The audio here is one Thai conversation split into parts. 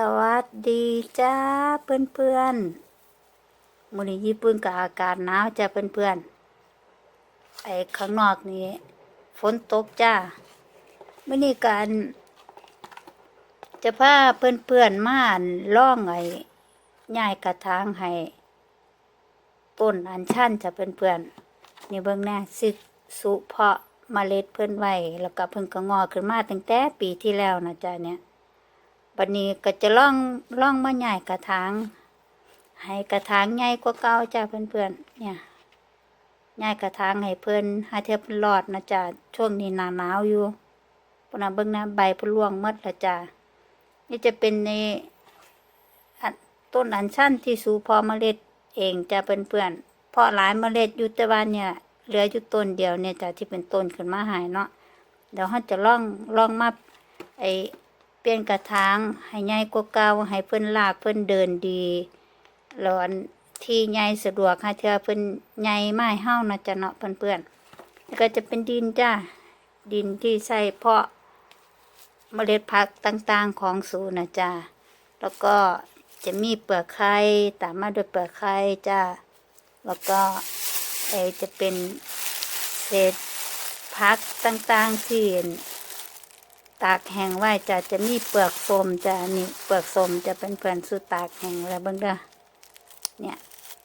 สวัสดีจ้าเพื่อนเพื่อนมือนี้ญี่ปุ่นกับอากาศหนาวจ้าเพื่อนเพื่อนไอ้ข้างนอกนี่ฝนตกจ้ามือนี้การจะพาเพื่อนเพื่อนมาล่องไอ้ย้ายกระถางให้ต้นอัญชันจ้าเพื่อนเพื่อนนี่เบิ่งแน่สิสุเพาะเมล็ดเพิ่อนไว้แล้วก็เพิ่นก็งอขึ้นมาตั้งแต่ปีที่แล้วนะจ้าเนี่ย บัดนี้ก็จะล่องล่องมาใหญ่กระถางให้กระถางใหญ่กว่าเก่าจ้าเพื่อนๆเนี่ยใหญ่กระถางให้เพิ่อนหาเทียบรอดนะจ้าช่วงนี้หนาหนาวอยู่ปนะเบิ่งนะใบพิ่นร่วงหมดละจ้านี่จะเป็นในต้นอัญชันที่สูพอเมล็ดเองจ้าเพื่อนๆเพาะหลายเมล็ดอยู่แต่ว่าเนี่ยเหลืออยู่ต้นเดียวเนี่ยจ้าที่เป็นต้นขึ้นมาหายเนาะเดี๋ยวเราจะล่องล่องมาไอ ปลี่ยนกระถางให้ใหญ่กว่าเก่าให้เพิ่นลากเพิ่นเดินดีแล้วอันที่ใหญ่สะดวกให้เธอเพิ่นใหญ่ไม้เฮานะจะเนาะเพื่อนๆแล้วก็จะเป็นดินจ้าดินที่ใส่เพาะเมล็ดพักต่างๆของสูนะจ้าแล้วก็จะมีเปลือกไข่ตามมาด้วยเปลือกไข่จ้าแล้วก็ไอจะเป็นเศษพักต่างๆที่ ตากแห้งไว้จะจะมีเปลือกส้มจะนี่เปลือกส้มจะเป็นเพื่อนสู่ตากแห้งแล้วเบิ่งเด้อเนี่ย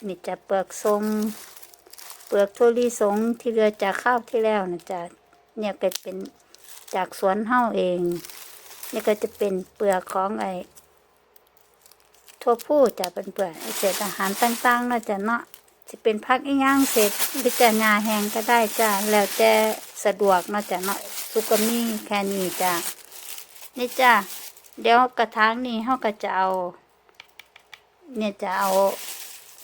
นี่จะเปลือกส้มเปลือกถั่วลิสงที่เหลือจากข้าวที่แล้วนะจะเนี่ยก็เป็นจากสวนเฮาเองนี่ก็จะเป็นเปลือกของไอ้ทั่วผู้จะเป็นเปลือกไอเศษอาหารต่างๆนะจะเนาะจะเป็นพักย่างเศษหรือจะงาแห้งก็ได้จ้าแล้วแต่สะดวกนาะจะเนาะ สุกมีแค่นี้จ้านี่จ้าเดี๋ยวกระถางนี้เขาก็จะเอา เนี่ยจะเอา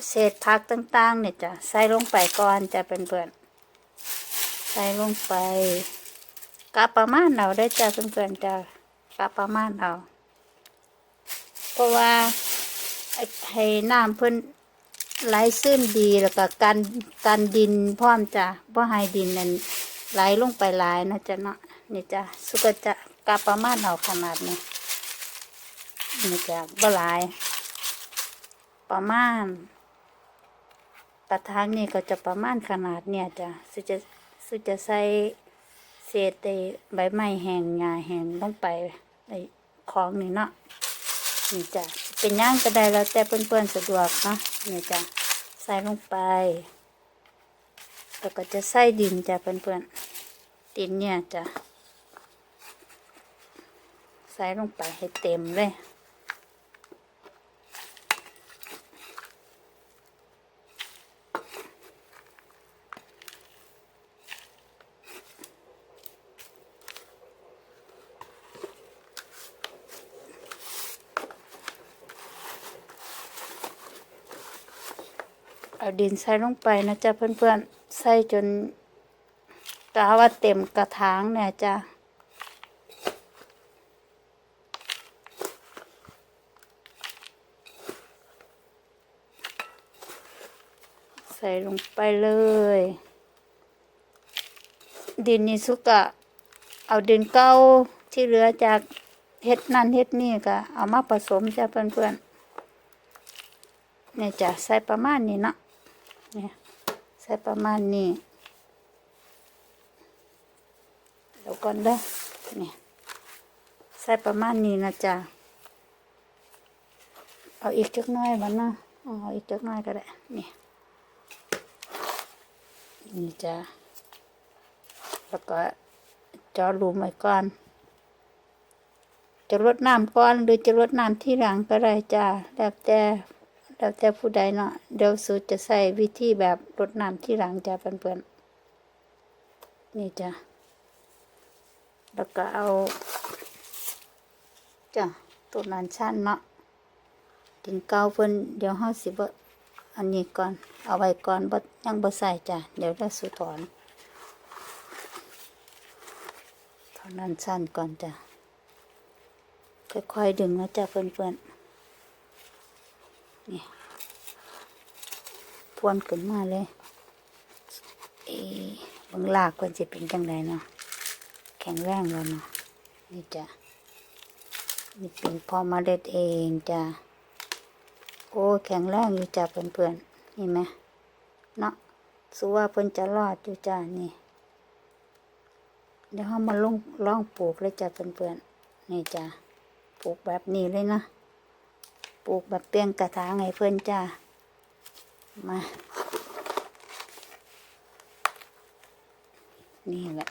เศษผักต่างๆ เนี่ยจะใส่ลงไปก่อนจะเป็นเพื่อนใส่ลงไปกะประมาณเอาได้จ้าเพื่อนๆจ้ากะประมาณเอาเพราะว่าให้น้ำเพิ่นไหลซึมดีแล้วก็กันกันดินพร้อมจ้ะเพราะให้ดินนั้น ไหลลงไปหลายนะจ๊ะเนาะนี่จ้ะสุกจะกะประมาณเอาขนาดนี้นี่จ้ะบ่หลาย ประมาณกระถางนี่ก็จะประมาณขนาดเนี่ยจ้ะสุจะสุจะใส่เศษใบไม้แห้งหญ้าแห้งลงไปไอ้ของนี่เนาะนี่จ้ะเป็นย่างก็ได้แล้วแต่เพื่อนๆสะดวกเนาะนี่จ้ะใส่ลงไปแล้วก็จะใส่ดินจ้ะเพื่อนๆ ดินเนี่ยจะใส่ลงไปให้เต็มเลยเอาดินใส่ลงไปนะจ๊ะเพื่อนๆ ใส่จน กาว่าเต็มกระถางเนี่ยจ้ะใส่ลงไปเลย ดินนี่สุกะ เอาดินเก่าที่เหลือจากเฮ็ดนั่นเฮ็ดนี่ก็เอามาผสมจ้ะเพื่อนๆเนี่ยจ้ะใส่ประมาณนี้เนาะเนี่ยใส่ประมาณนี้เดี๋ยวก่อนเด้อเนี่ยใส่ประมาณนี้นะจ๊ะเอาอีกจักน้อยบ้านะเอาอีกจักน้อยก็ได้นี่นี่จ้ะแล้วก็จอหลุมไว้ก่อนจะรดน้ำก่อนหรือจะรดน้ำที่หลังก็ได้จ้าแล้วแต่แล้วแต่ผู้ใดเนาะเดี๋ยวสูตรจะใส่วิธีแบบรดน้ำที่หลังจ้าเพื่อนๆนี่จ้ะ แล้วก็เอาจ้ะต้นนันชั้นเนาะดินเก่าเพิ่นเดี๋ยวเฮาสิบ่อันนี้ก่อนเอาไว้ก่อนบ่ยังบ่ใส่จ้ะเดี๋ยวเราสูถอนถอนนันชั้นก่อนจ้ะค่อยๆดึงนะจ้ะเพื่อนๆนี่พวนขึ้นมาเลยเอ๊ะบางลากควรจะเป็นจังไดเนาะ ข็งแรงแล้วเนาะนี่จ้ะนี่เป็นพอมาเล็ดเองจ้ะโอ้แข็งแรงอยู่จ้ะเพื่อนๆนี่ไหมเนาะสูว่าเพิ่นจะรอดอยู่จ้ะนี่เดี๋ยวเรามาลงลองปลูกเลยจ้ะเพื่อนๆนี่จ้ะปลูกแบบนี้เลยนะปลูกแบบเปลียงกระถางให้เพื่อนจ้ะมา นี่แหละ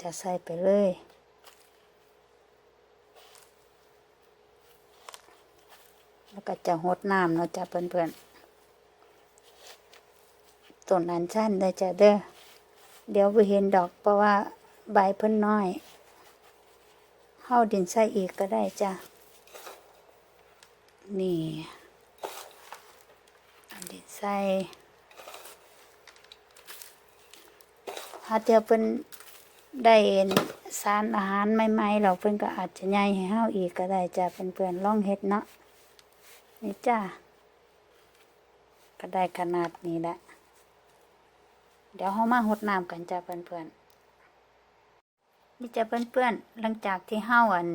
จะใส่ไปเลย แล้วก็จะหดน้ำเนาะจ้ะเพื่อนๆต้นอันชันเลยจ้ะเด้อ เดี๋ยวไปเห็นดอกเพราะว่าใบเพิ่นน้อยเฮาดินใส่อีกก็ได้จ้ะ นี่เอาดินใส่ถ้าเทียเพิ่น ได้สารอาหารใหม่ๆเราเพิ่นก็อาจจะใหญ่ให้เฮาอีกก็ได้จ้ะเพื่อนๆลองเฮ็ดเนาะนี่จ้าก็ได้ขนาดนี้แหละเดี๋ยวเฮามาหดน้ำกันจ้ะเพื่อนๆนี่จ้ะเพื่อนๆหลังจากที่เฮาอัน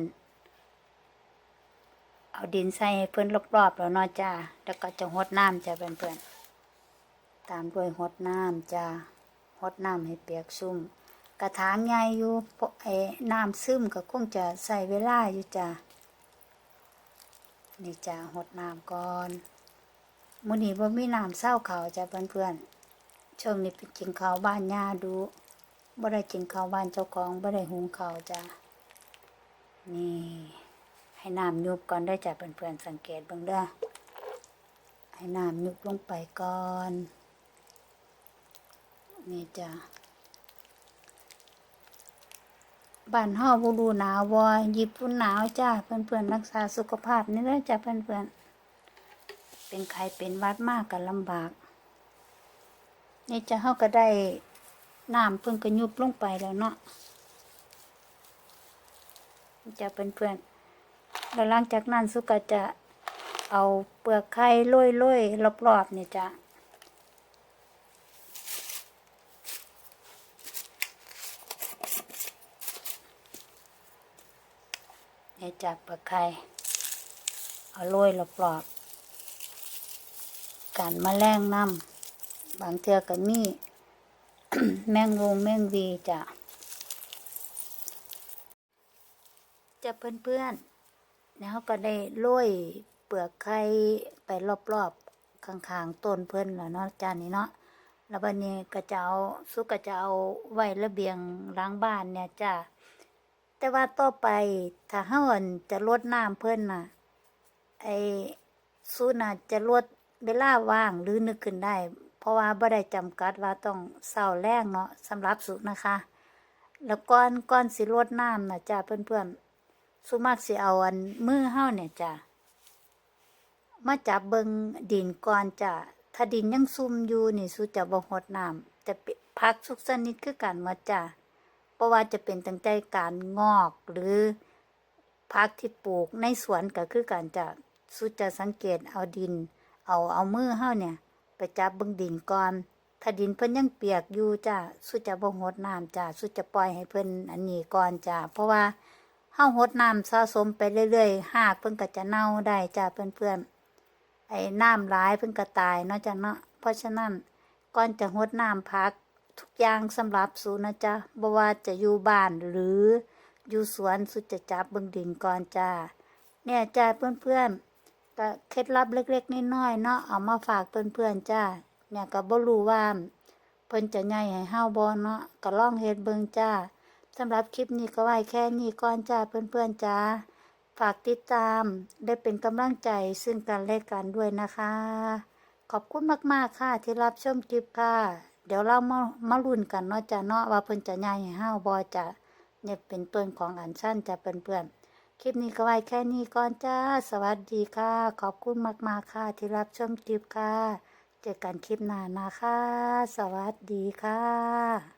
เอาดินใส่ให้เพื่อนรอบๆแล้วเนาะจ้าแล้วก็จะหดน้ำจ้ะเพื่อนๆตามด้วยหดน้ำจ้าหดน้ำให้เปียกชุ่ม กระถางใหญ่อยู่เพราะไอ้น้ำซึมก็คงจะใส่เวลาอยู่จ้านี่จ้าหดน้ำก่อนมื้อนี้บ่มีน้ำเศร้าเขาจ้ะเพื่อนๆช่วงนี้ไปกินข้าวบ้านย่าดูบ่ได้กินข้าวบ้านเจ้าของบ่ได้หุงข้าวจ้านี่ให้น้ำยุบก่อนได้จ้ะเพื่อนๆสังเกตเบิ่งเด้อให้น้ำยุบลงไปก่อน นี่จ้ะ บ้านเฮาบ่รู้หนาวบ่ญี่ปุ่นหนาวจ้าเพื่อนๆรักษาสุขภาพนี่เด้อจ้ะเพื่อนๆเป็นไข้เป็นวัดมากก็ลำบาก นี่จะเฮาก็ได้น้ำเพิ่นก็ยุบลงไปแล้วเนาะนี่จะเพื่อนๆแล้วหลังจากนั้นสุกจะเอาเปลือกไข่โรยๆรอบๆเนี่ยจ้ะ เนี่ยจ้ะเปลือกไข่เอาโรยรอบๆการมาแมลงน้ำบางเทือก็มีแมงวงแมงวีจ้ะจะเพื่อนๆแล้วก็ได้โรยเปลือกไข่ไปรอบๆข้างๆต้นเพิ่อนแล้วเนาะจานนี้เนาะแล้วบัดนี้ก็จะเอาสุกก็จะเอาไว้ระเบียงล้างบ้านเนี่ยจ้า แต่ว่าต่อไปถ้าเฮาอั่นจะลดน้ำเพิ่นน่ะ ไอ้สุน่ะจะลดเวลาว่างหรือนึกขึ้นได้ เพราะว่าบ่ได้จำกัดว่าต้องเช้าแรงเนาะสำหรับสุนะคะ แล้วก่อนก่อนสิลดน้ำน่ะจ้าเพื่อนๆสุมากสิเอาอันมือเฮาเนี่ยจ้ะมาจับเบิงดินก่อนจ้ะถ้าดินยังซุ่มอยู่นี่สุจะบ่หดน้ำแต่พักสุกสนิดคือกันมดจ้ะ เพราะว่าจะเป็นตั้งใจการงอกหรือพักที่ปลูกในสวนก็คือกันจ้ะสุจะสังเกตเอาดิน เอาเอามือเฮาเนี่ย ไปจับเบิงดินก่อน ถ้าดินเพิ่นยังเปียกอยู่จ้ะสุจะบ่หดน้ำจ้ะสุจะปล่อยให้เพิ่นอันนี้ก่อนจ้ะเพราะว่าเฮาหดน้ำสะสมไปเรื่อยๆหากเพิ่นก็จะเน่าได้จ้าเพื่อนๆไอ้น้ำร้ายเพิ่นก็ตายเนาะจ้ะเนาะเพราะฉะนั้นก่อนจะหดน้ำพัก ทุกอย่างสำหรับสูนะจ๊ะบ่ว่าจะอยู่บ้านหรืออยู่สวนสุดจะจับเบิ่งดินก่อนจ้าเนี่ยจ้าเพื่อนๆก็เคล็ดลับเล็กๆน้อยๆเนาะเอามาฝากเพื่อนๆจ้าเนี่ยก็บ่รู้ว่าเพิ่นจะใหญ่ให้เฮาบ่เนาะก็ลองเฮ็ดเบิ่งจ้าสำหรับคลิปนี้ก็ไว้แค่นี้ก่อนจ้าเพื่อนๆจ้าฝากติดตามได้เป็นกำลังใจซึ่งกันและกันด้วยนะคะ ขอบคุณมาก ๆ ค่ะที่รับชมคลิปค่ะ เดี๋ยวเรามามาลุ้นกันเนาะจ้ะเนาะว่าเพิ่นจะย้ายให้ห้าวบอจ้ะเนี่ยเป็นต้นของอันสั้นจะเปื่อนๆคลิปนี้ก็ไว้แค่นี้ก่อนจ้า สวัสดีค่ะ ขอบคุณมากๆค่ะ ที่รับชมคลิปค่ะ เจอกันคลิปหน้านะคะ สวัสดีค่ะ